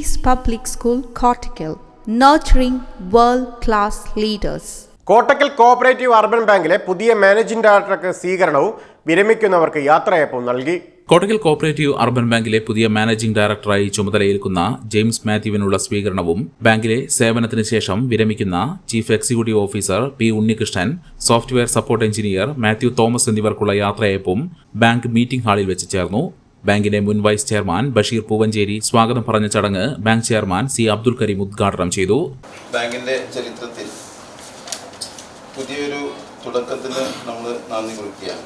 Peace Public School, Cortical, nurturing world class leaders. Kottakkal cooperative urban ബാങ്കിലെ പുതിയ managing ഡയറക്ടർക്ക് സ്വീകരണവും വിരമിക്കുന്നവർക്ക് യാത്രയപ്പവും നൽകി കോട്ടക്കൽ കോപ്പറേറ്റീവ് അർബൻ ബാങ്കിലെ പുതിയ മാനേജിംഗ് ഡയറക്ടറായി ചുമതലയേൽക്കുന്ന ജെയിംസ് മാത്യുവിനുള്ള സ്വീകരണവും ബാങ്കിലെ സേവനത്തിന് ശേഷം വിരമിക്കുന്ന chief executive officer P Unnikrishnan software support engineer Mathew Thomas എന്നിവർക്കുള്ള യാത്രയപ്പും ബാങ്ക് മീറ്റിംഗ് ഹാളിൽ വെച്ച് ചേർന്നു ബാങ്കിന്റെ മുൻ വൈസ് ചെയർമാൻ ബഷീർ പൂവഞ്ചേരി സ്വാഗതം പറഞ്ഞ ചടങ്ങ് bank chairman C Abdul Kareem ഉദ്ഘാടനം ചെയ്തു. ബാങ്കിന്റെ ചരിത്രത്തിൽ പുതിയൊരു തുടക്കത്തിന് നമ്മൾ നന്ദി കുറിക്കുകയാണ്.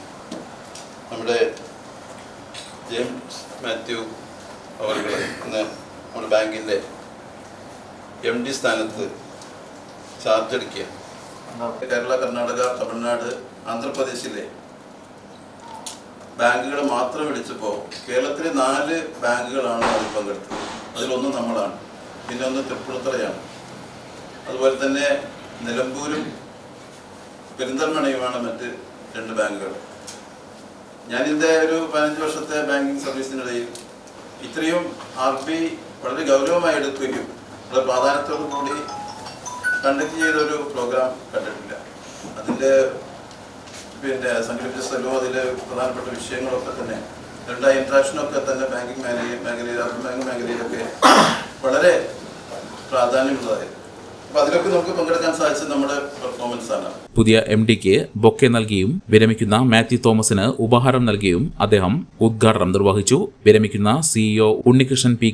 നമ്മുടെ ജെയിംസ് മാത്യു അവർ ഇന്ന് നമ്മുടെ ബാങ്കിന്റെ എം ഡി സ്ഥാനത്ത് ചാർജ് എടുക്കുക കേരള കർണാടക തമിഴ്നാട് ആന്ധ്രാപ്രദേശിലെ ബാങ്കുകൾ മാത്രം വിളിച്ചപ്പോൾ കേരളത്തിലെ നാല് ബാങ്കുകളാണ് അതിൽ പങ്കെടുത്തത്. അതിലൊന്ന് നമ്മളാണ്. പിന്നെ ഒന്ന് തൃപ്പൂണിത്തറയാണ്. അതുപോലെ തന്നെ നിലമ്പൂരും പെരിന്തൽമണയുമാണ് മറ്റ് രണ്ട് ബാങ്കുകൾ. ഞാനിന്റെ ഒരു പതിനഞ്ച് വർഷത്തെ ബാങ്കിങ് സർവീസിനിടയിൽ ഇത്രയും ആർ ബി വളരെ ഗൗരവമായി എടുക്കുകയും വളരെ പ്രാധാന്യത്തോടു കൂടി കണ്ടക്ട് ചെയ്ത ഒരു പ്രോഗ്രാം കണ്ടിട്ടില്ല. അതിന്റെ പിന്നെ സംഘടിപ്പിച്ച സ്ഥലവും അതിലെ പ്രധാനപ്പെട്ട വിഷയങ്ങളൊക്കെ തന്നെ രണ്ടായ ഇൻട്രാക്ഷനൊക്കെ തന്നെ ബാങ്കിങ് മേഖലയിൽ മേഖലയിൽ ബാങ്ക് മേഖലയിലൊക്കെ വളരെ പ്രാധാന്യമുള്ളതായിരുന്നു. പുതിയ എം ഡിക്ക് ബൊക്കെ നൽകിയും വിരമിക്കുന്ന മാത്യു തോമസിന് ഉപഹാരം നൽകിയും അദ്ദേഹം ഉദ്ഘാടനം നിർവഹിച്ചു. വിരമിക്കുന്ന സിഇഒ ഉണ്ണികൃഷ്ണൻ പി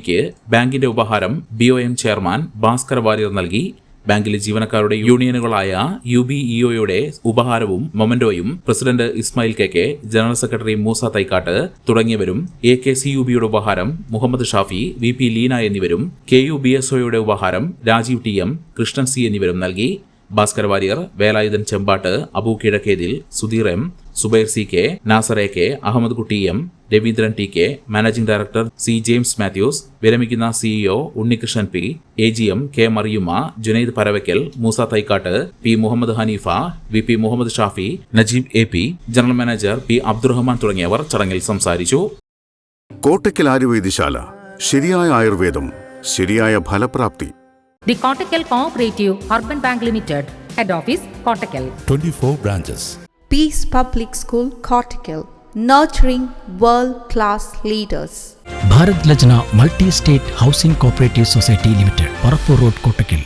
ബാങ്കിന്റെ ഉപഹാരം ബിഒഎം ചെയർമാൻ ഭാസ്കർ വാര്യർ നൽകി. ബാങ്കിലെ ജീവനക്കാരുടെ യൂണിയനുകളായ യു ബി ഇഒയുടെ ഉപഹാരവും മൊമന്റോയും president Ismail K K general secretary Moosa Thaikkat തുടങ്ങിയവരും എ കെ സി യു ബിയുടെ ഉപഹാരം മുഹമ്മദ് ഷാഫി വി പി ലീന എന്നിവരും കെ യു ബി എസ് ഒയുടെ ഉപഹാരം Rajeev T M Krishnan C എന്നിവരും നൽകി. Bhaskar Warrier Velayudhan Chembatt Abu Kizhakkethil Sudheer M Zubair C K Nasser A K Ahammed Kutty M Raveendran T K managing director C James Mathews വിരമിക്കുന്ന CEO Unnikrishnan P A G M K Mariyumma Junaid Paravakkal Moosa Thaikkat P Muhammad Haneefa V P Muhammad Shafi Najeeb A P general manager P Abdurahman തുടങ്ങിയവർ ചടങ്ങിൽ സംസാരിച്ചു. കോട്ടക്കൽ ആയുർവേദശാല ശരിയായ ആയുർവേദം ശരിയായ ഫലപ്രാപ്തി. The Kottakkal cooperative urban bank limited head office Kottakkal twenty 24 branches. Peace Public School, Cortical, nurturing world class leaders. Bharat Lajna multi state housing cooperative society limited Parappur road Kottakkal